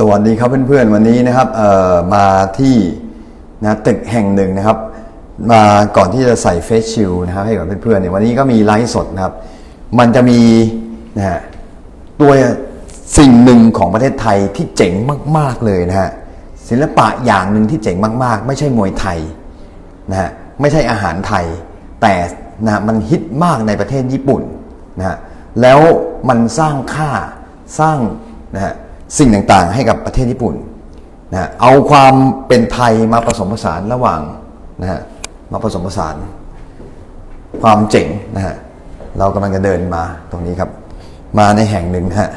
สวัสดีครับเพื่อนๆวันนี้นะครับมาที่นะตึกแห่งหนึ่งนะครับ มาก่อนที่จะใส่เฟซชิลนะครับให้กับเพื่อนๆเนี่ยวันนี้ก็มีไลฟ์สดนะครับ มันจะมีนะฮะตัวสิ่งหนึ่งของประเทศไทยที่เจ๋งมาก ๆเลยนะฮะศิลปะอย่างหนึ่งที่เจ๋งมากๆ ไม่ใช่มวยไทยนะฮะไม่ใช่อาหารไทย แต่นะมันฮิตมากในประเทศญี่ปุ่นนะฮะแล้วมันสร้างค่าสร้างนะฮะ สิ่งต่างๆ ให้กับประเทศญี่ปุ่นนะฮะเอาความเป็นไทยมาผสมผสานระหว่างนะฮะมาผสมผสาน ความเจ๋งนะฮะเรากำลังจะเดินมาตรงนี้ครับ มาในแห่งหนึ่งนะฮะ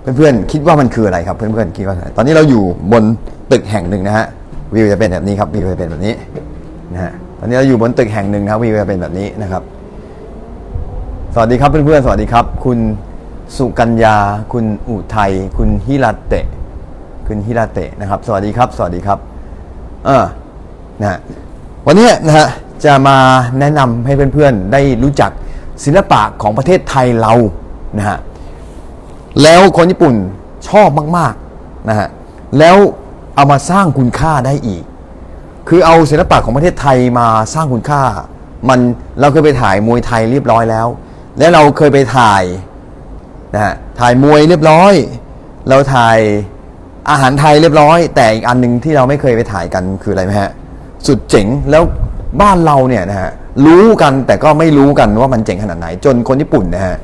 เพื่อนๆคิดว่ามันคืออะไรครับเพื่อนๆคิดว่าอะไรตอนนี้เราอยู่บนตึกแห่งหนึ่งนะฮะวิวจะเป็นแบบนี้ครับวิวจะเป็นแบบนี้นะฮะตอนนี้เราอยู่บนตึกแห่งหนึ่งนะครับวิวจะเป็นแบบนี้นะครับ สวัสดีครับเพื่อนๆสวัสดีครับ คุณ สุกัญญา คุณอุทัย คุณฮิราเตะ คุณฮิราเตะนะครับ สวัสดีครับ สวัสดีครับ เออนะฮะวันนี้นะฮะจะมาแนะนำให้เพื่อนๆ ได้รู้จักศิลปะของประเทศไทยเรานะฮะแล้วคนญี่ปุ่นชอบมากๆนะฮะแล้วเอามาสร้างคุณค่าได้อีก คือเอาศิลปะของประเทศไทยมาสร้างคุณค่า มันเราเคยไปถ่ายมวยไทยเรียบร้อยแล้ว และเราเคยไปถ่าย นะฮะถ่ายมวยเรียบร้อย เราถ่ายอาหารไทยเรียบร้อย แต่อีกอันหนึ่งที่เราไม่เคยไปถ่ายกันคืออะไรไหมฮะสุดเจ๋งแล้วบ้านเราเนี่ยนะฮะรู้กันแต่ก็ไม่รู้กันว่ามันเจ๋งขนาดไหน จนคนญี่ปุ่นนะฮะ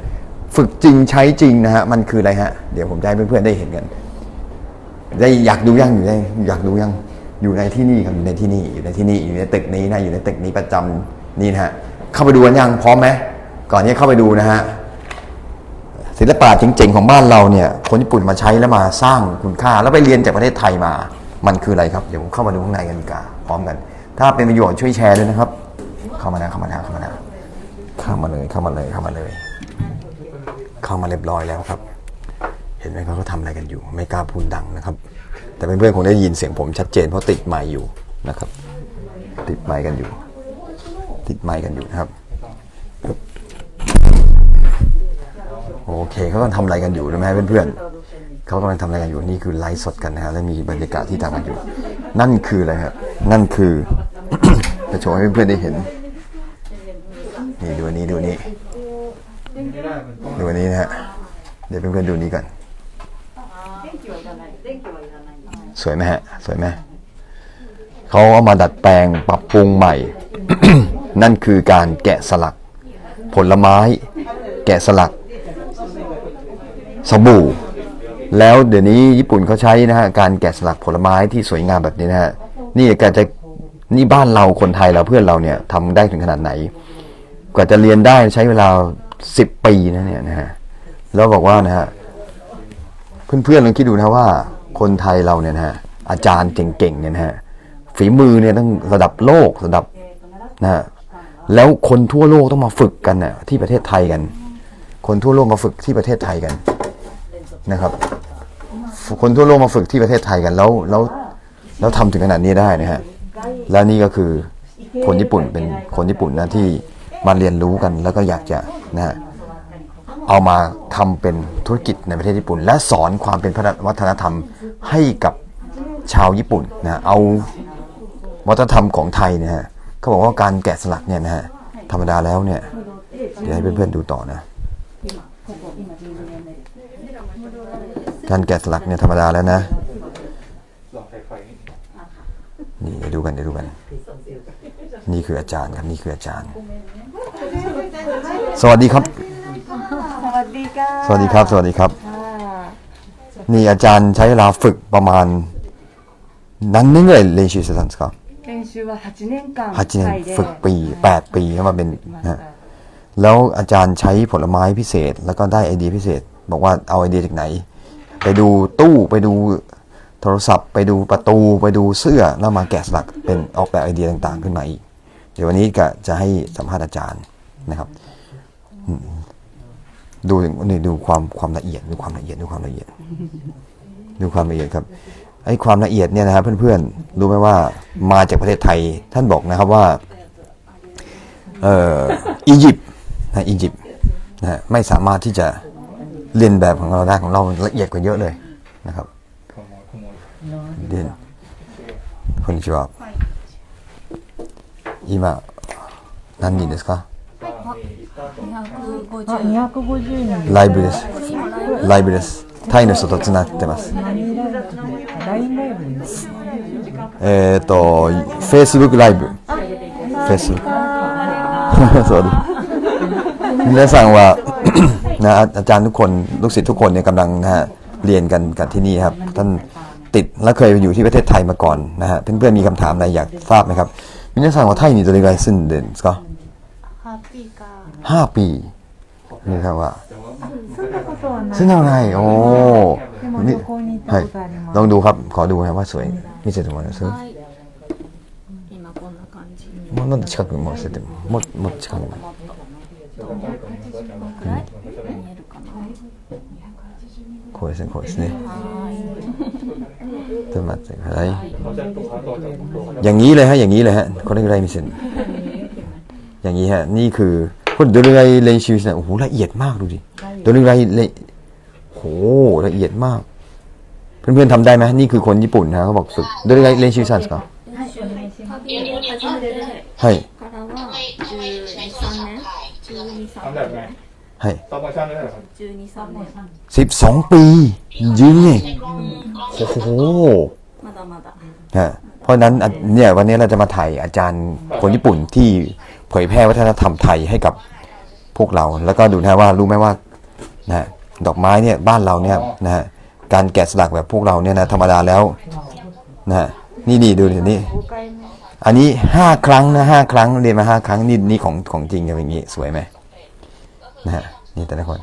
ฝึกจริงใช้จริงนะฮะมันคืออะไรฮะเดี๋ยวผมจะให้เพื่อนๆได้เห็นกัน ได้อยากดูยังอยู่ในอยากดูยังอยู่ในที่นี่ครับอยู่ในที่นี่อยู่ในที่นี่อยู่ในตึกนี้นะอยู่ในตึกนี้ประจำนี่นะฮะเข้าไปดูกันยังพร้อมไหมก่อนที่เข้าไปดูนะฮะ ศิลปะจริงๆของบ้านเราเนี่ยคนญี่ปุ่นมาใช้แล้วมาสร้างคุณค่า แล้วไปเรียนจากประเทศไทยมา มันคืออะไรครับ เดี๋ยวผมเข้ามาดูข้างในกันดีกว่าพร้อมกัน ถ้าเป็นประโยชน์ช่วยแชร์ด้วยนะครับ เข้ามานะเข้ามานะเข้ามานะเข้ามาเลยเข้ามาเลยเข้ามาเลย เข้ามาเรียบร้อยแล้วครับ เห็นไหมครับเขาทำอะไรกันอยู่ ไม่กล้าพูดดังนะครับ แต่เพื่อนๆคงได้ยินเสียงผมชัดเจนเพราะติดไมค์อยู่นะครับ ติดไมค์กันอยู่ ติดไมค์กันอยู่นะครับ โอ เคเขากำลังทำอะไรกันอยู่รู้ไหมเพื่อนๆเขากำลังทำอะไรกันอยู่นี่คือไลฟ์สดกันนะฮะและมีบรรยากาศที่ทำกันอยู่ นั่นคืออะไรครับนั่นคือ จะโชว์ให้เพื่อนๆได้เห็นนี่ดูอันนี้ดูอันนี้ดูอันนี้นะฮะเดี๋ยวเพื่อนๆดูนี้กันสวยไหมฮะสวยไหมเขาเอามาดัดแปลงปรับปรุงใหม่ นั่นคือการแกะสลัก ผลไม้ แกะสลัก สบู่ แล้วเดี๋ยวนี้ญี่ปุ่นเขาใช้นะฮะการแกะสลักผลไม้ที่สวยงามแบบนี้นะฮะนี่การจะนี่บ้านเราคนไทยเราเพื่อนเราเนี่ยทำได้ถึงขนาดไหน กว่าจะเรียนได้ใช้เวลาสิบปีนะเนี่ยนะฮะแล้วบอกว่านะฮะเพื่อนๆลองคิดดูนะว่า คนไทยเราเนี่ยนะฮะอาจารย์เก่งๆเนี่ยนะฮะฝีมือเนี่ยต้องระดับโลกระดับนะฮะแล้วคนทั่วโลกต้องมาฝึกกันน่ะที่ประเทศไทยกัน คนทั่วโลกมาฝึกที่ประเทศไทยกัน นะครับ คนทั่วโลกมาฝึกที่ประเทศไทยกันแล้วแล้วแล้วทำถึงขนาดนี้ได้นะฮะและนี่ก็คือคนญี่ปุ่นเป็นคนญี่ปุ่นนะที่มาเรียนรู้กันแล้วก็อยากจะนะฮะเอามาทำเป็นธุรกิจในประเทศญี่ปุ่น และสอนความเป็นวัฒนธรรมให้กับชาวญี่ปุ่นนะเอาวัฒนธรรมของไทยเนี่ยฮะเขาบอกว่าการแกะสลักเนี่ยนะฮะธรรมดาแล้วเนี่ยเดี๋ยวให้เพื่อนๆดูต่อนะ การแกะสลักเนี่ยธรรมดาแล้วนะนี่เดี๋ยวดูกันเดี๋ยวดูกัน นี่คืออาจารย์ครับนี่คืออาจารย์ สวัสดีครับ สวัสดีค่ะสวัสดีครับ สวัสดีครับ นี่อาจารย์ใช้เวลาฝึกประมาณนั้นนึ่เลยเรียนชื่อสถานศึกษา8年間ฝึกปีแปดปีมาเป็นแล้วอาจารย์ใช้ผลไม้พิเศษ แล้วก็ได้ไอเดียพิเศษ บอกว่าเอาไอเดียจากไหน ไปดูตู้ไปดูโทรศัพท์ไปดูประตูไปดูเสื้อแล้วมาแกะสลักเป็นออกแบบไอเดียต่างๆ ขึ้นมาอีก เดี๋ยววันนี้ก็จะให้สัมภาษณ์อาจารย์นะครับ ดูนี่ดูความความละเอียดดูความละเอียดดูความละเอียด ดูความละเอียดครับไอ้ความละเอียดเนี่ยนะครับเพื่อนๆรู้ไหมว่ามาจากประเทศไทยท่านบอกนะครับว่าเอ่ออียิปต์นะอียิปต์นะฮะไม่สามารถที่จะ เรียนแบบของเราได้ของเราละเอียดกว่าเยอะเลยนะครับ ขโมยขโม こんにちは今何人ですかあ、250人。ライブですライブですタイの人とつながってます何ライブですか ?LINE ライブです。えっ、ー、と Facebook ライブ Facebook สวัสดี皆さんว่า นะอาจารย์ทุกคนลูกศิษย์ทุกคนเนี่ยกำลังนะฮะเรียนกันกันที่นี่ครับ ท่านติดและเคยอยู่ที่ประเทศไทยมาก่อนนะฮะเพื่อนๆมีคำถามอะไรอยากทราบไหมครับ皆さんはタイにどれぐらい住んでるんですかハッピーかห้าปี皆さんはそんなことはない。住んでもないโอ้ でもนี่ 旅行に行っ は た い ことあります。ลองดูครับ ขอดูนะว่าสวย見せてもらえますはい今こんな感じもうなんで近くも見せてもももっと近くに こうですねこうですねちょっと待ってくださいอย่างนี้เลยฮะอย่างนี้เลยฮะこれぐらい見せるอย่างนี้ฮะนี่คือคนどれぐらい練習してโอ้โหละเอียดมากดูดิどれぐらいเลโหละเอียดมาก เพื่อนๆทำได้ไหมนี่คือคนญี่ปุ่นนะเขาบอกฝึกどれぐらい練習したんですか旅を始めてはいからは12、3年12、3年 はいサバちゃんじゃないですか12、3年สิบสองปียืนเนี่ยโอ้โห まだまだฮะเพราะฉะนั้นอ่ะเนี่ยวันนี้เราจะมาถ่ายอาจารย์คนญี่ปุ่นที่เผยแพร่วัฒนธรรมไทยให้กับพวกเรา แล้วก็ดูนะว่ารู้ไหมว่านะฮะดอกไม้เนี่ยบ้านเราเนี่ยนะฮะการแกะสลักแบบพวกเราเนี่ยนะธรรมดาแล้วนะฮะนี่นี่ดูดินี่อันนี้ห้าครั้งนะห้าครั้งเรียนมาห้าครั้งนี่นี่ของของจริงจะเป็นอย่างนี้สวยไหม นะฮะนี่แต่ละคน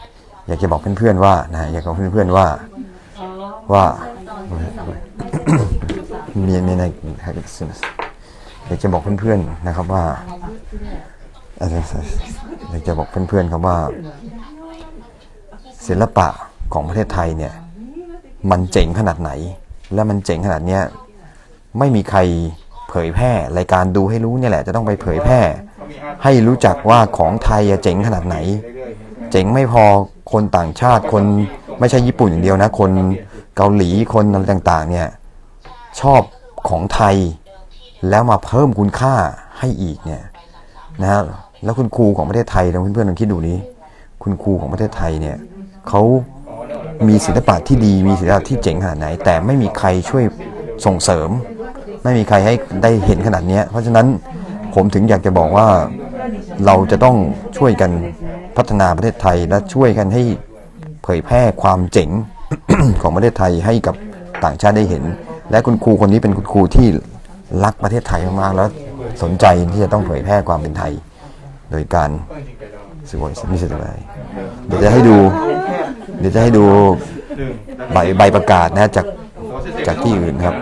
อยากจะบอกเพื่อนๆว่านะอยากจะบอกเพื่อนๆว่าว่ามีมีในอยากจะบอกเพื่อนๆนะครับว่าอยากจะบอกเพื่อนๆครับว่า ศิลปะของประเทศไทยเนี่ยมันเจ๋งขนาดไหน และมันเจ๋งขนาดเนี้ยไม่มีใครเผยแพร่รายการดูให้รู้เนี่ยแหละ จะต้องไปเผยแพร่ ให้รู้จักว่าของไทยอะเจ๋งขนาดไหน เจ๋งไม่พอคนต่างชาติคนไม่ใช่ญี่ปุ่นอย่างเดียวนะ คนเกาหลีคนอะไรต่างๆ เนี่ยชอบของไทยแล้วมาเพิ่มคุณค่าให้อีกเนี่ยนะฮะแล้วคุณครูของประเทศไทยลองเพื่อนๆลองคิดดูนี้ คุณครูของประเทศไทยเนี่ยเขามีศิลปะที่ดีมีศิลปะที่เจ๋งขนาดไหน แต่ไม่มีใครช่วยส่งเสริม ไม่มีใครให้ได้เห็นขนาดนี้เพราะฉะนั้นผมถึงอยากจะบอกว่าเราจะต้องช่วยกัน พัฒนาประเทศไทยและช่วยกันให้เผยแพร่ความเจ๋งของประเทศไทยให้กับต่างชาติได้เห็น และคุณครูคนนี้เป็นคุณครูที่รักประเทศไทยมากๆแล้วสนใจที่จะต้องเผยแพร่ความเป็นไทย โดยการสวยมิสเตอร์ไเดี๋ยวจะให้ดู เดี๋ยวจะให้ดูใบใบประกาศนะจากจากที่อื่นครับ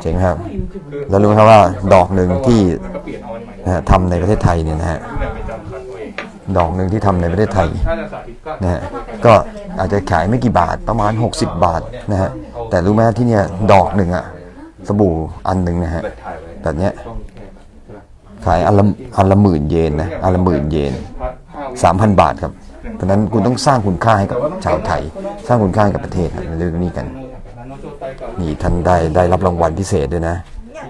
เจ๋งครับ แล้วรู้ไหมครับว่าดอกหนึ่งที่ทำในประเทศไทยเนี่ยนะฮะ ดอกหนึ่งที่ทำในประเทศไทยถ้าจะสาธิตก็นะฮะก็อาจจะขายไม่กี่บาทประมาณ 60 บาทนะฮะแต่รู้ไหมที่เนี่ยดอกหนึ่งอะสบู่อันหนึ่งนะฮะแบบเนี้ยขายอันละอันละหมื่นเยนนะอันละหมื่นเยนสามพันบาทครับ เพราะฉะนั้นคุณต้องสร้างคุณค่าให้กับชาวไทย สร้างคุณค่าให้กับประเทศครับในเรื่องนี้กัน นี่ท่านได้ได้รับรางวัลพิเศษด้วยนะ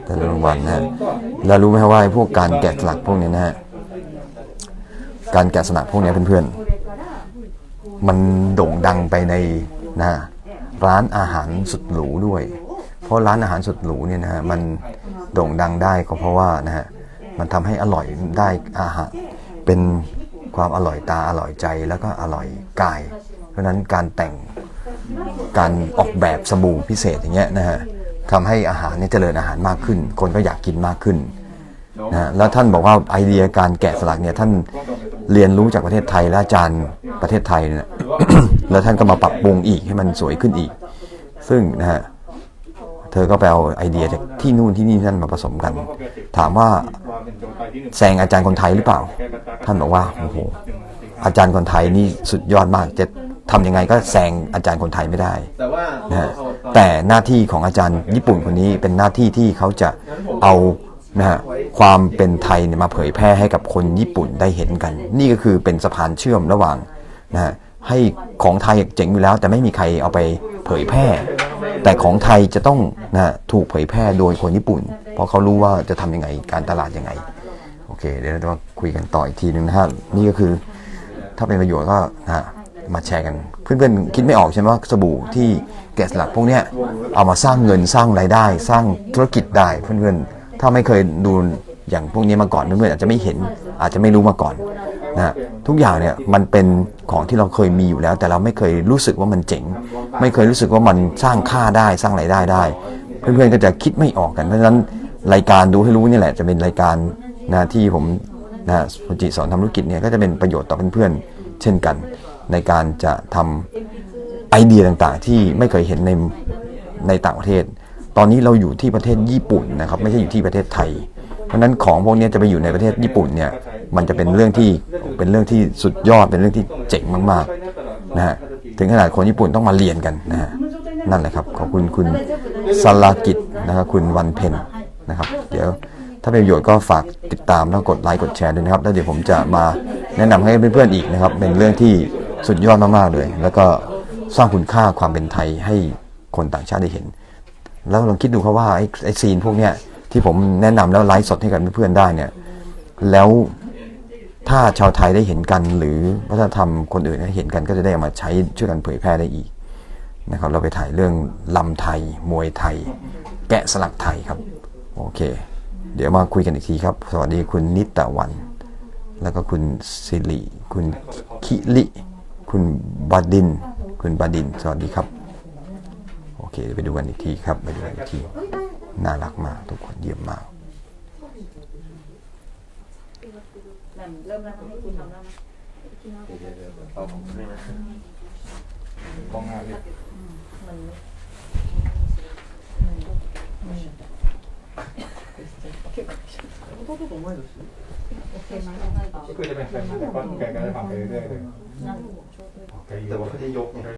ได้รับรางวัลนะฮะแล้วรู้ไหมครับว่าไอ้พวกการแกะสลักพวกนี้นะฮะ การแกะสลักพวกนี้เพื่อนๆ มันโด่งดังไปในนะร้านอาหารสุดหรูด้วย เพราะร้านอาหารสุดหรูเนี่ยนะฮะมันโด่งดังได้ก็เพราะว่านะฮะมันทำให้อร่อยได้อาหารเป็นความอร่อยตาอร่อยใจแล้วก็อร่อยกาย เพราะฉะนั้นการแต่งการออกแบบสบู่พิเศษอย่างเงี้ยนะฮะทำให้อาหารเนี่ยเจริญอาหารมากขึ้น คนก็อยากกินมากขึ้นนะฮะแล้วท่านบอกว่าไอเดียการแกะสลักเนี่ยท่าน เรียนรู้จากประเทศไทยและอาจารย์ประเทศไทยเนี่ยแล้วท่านก็มาปรับปรุงอีกให้มันสวยขึ้นอีก ซึ่งนะฮะเธอก็ไปเอาไอเดียจากที่นู่นที่นี่ท่านมาผสมกัน ถามว่าแซงอาจารย์คนไทยหรือเปล่า ท่านบอกว่าโอ้โหอาจารย์คนไทยนี่สุดยอดมากจะทำยังไงก็แซงอาจารย์คนไทยไม่ได้นะฮะแต่หน้าที่ของอาจารย์ญี่ปุ่นคนนี้เป็นหน้าที่ที่เขาจะเอานะฮะ ความเป็นไทยมาเผยแพร่ให้กับคนญี่ปุ่นได้เห็นกัน นี่ก็คือเป็นสะพานเชื่อมระหว่างนะฮะให้ของไทยเจ๋งอยู่แล้ว แต่ไม่มีใครเอาไปเผยแพร่ แต่ของไทยจะต้องนะถูกเผยแพร่โดยคนญี่ปุ่น เพราะเขารู้ว่าจะทำยังไงการตลาดยังไง โอเค เดี๋ยวเราจะมาคุยกันต่ออีกทีหนึงนะฮะนี่ก็คือถ้าเป็นประโยชน์ก็นะมาแชร์กัน เพื่อนๆคิดไม่ออกใช่ไหมว่าสบู่ที่แกะสลักพวกเนี้ยเอามาสร้างเงินสร้างรายได้ สร้างธุรกิจได้เพื่อนๆ ถ้าไม่เคยดูอย่างพวกนี้มาก่อนเพื่อนๆอาจจะไม่เห็น อาจจะไม่รู้มาก่อนนะทุกอย่างเนี่ยมันเป็นของที่เราเคยมีอยู่แล้ว แต่เราไม่เคยรู้สึกว่ามันเจ๋ง ไม่เคยรู้สึกว่ามันสร้างค่าได้สร้างรายได้ได้ เพื่อนๆก็จะคิดไม่ออกกันเพราะฉะนั้นรายการดูให้รู้นี่แหละ จะเป็นรายการนะที่ผมนะฟูจิสอนทำธุรกิจเนี่ยก็จะเป็นประโยชน์ต่อเพื่อนๆเช่นกัน ในการจะทำไอเดียต่างๆ ที่ไม่เคยเห็นในในต่างประเทศ ตอนนี้เราอยู่ที่ประเทศญี่ปุ่นนะครับไม่ใช่อยู่ที่ประเทศไทย เพราะนั้นของพวกนี้จะไปอยู่ในประเทศญี่ปุ่นเนี่ยมันจะเป็นเรื่องที่เป็นเรื่องที่สุดยอดเป็นเรื่องที่เจ๋งมากๆนะฮะถึงขนาดคนญี่ปุ่นต้องมาเรียนกันนะฮะนั่นแหละครับขอบคุณคุณสลากิจนะครับคุณวันเพ็ญนะครับเดี๋ยวถ้าเป็นประโยชน์ก็ฝากติดตามแล้วกดไลค์กดแชร์ด้วยนะครับ แล้วเดี๋ยวผมจะมาแนะนำให้เพื่อนๆอีกนะครับ เป็นเรื่องที่สุดยอดมากๆเลย แล้วก็สร้างคุณค่าความเป็นไทยให้คนต่างชาติได้เห็น แล้วลองคิดดูครับว่าไอ้ไอ้ซีนพวกเนี้ยที่ผมแนะนำแล้วไลฟ์สดให้กับเพื่อนๆได้เนี่ย แล้วถ้าชาวไทยได้เห็นกัน หรือวัฒนธรรมคนอื่นได้เห็นกันก็จะได้เอามาใช้ช่วยกันเผยแพร่ได้อีกนะครับ เราไปถ่ายเรื่องลำไทย มวยไทย แกะสลักไทยครับ โอเค เดี๋ยวมาคุยกันอีกทีครับ สวัสดีคุณนิตตะวัน แล้วก็คุณสิริคุณคิลิคุณบดิน คุณบดิน สวัสดีครับ เคเดี๋ยวไปดูกันอีกทีครับไปดูกันอีกทีน่ารักมากทุกคนเยี่ยมมากคือจะเป็นแฟนแต่ก็แกก็จะทำไปเรื่อยๆเลยแกอยู่ว่าเขาจะยกไง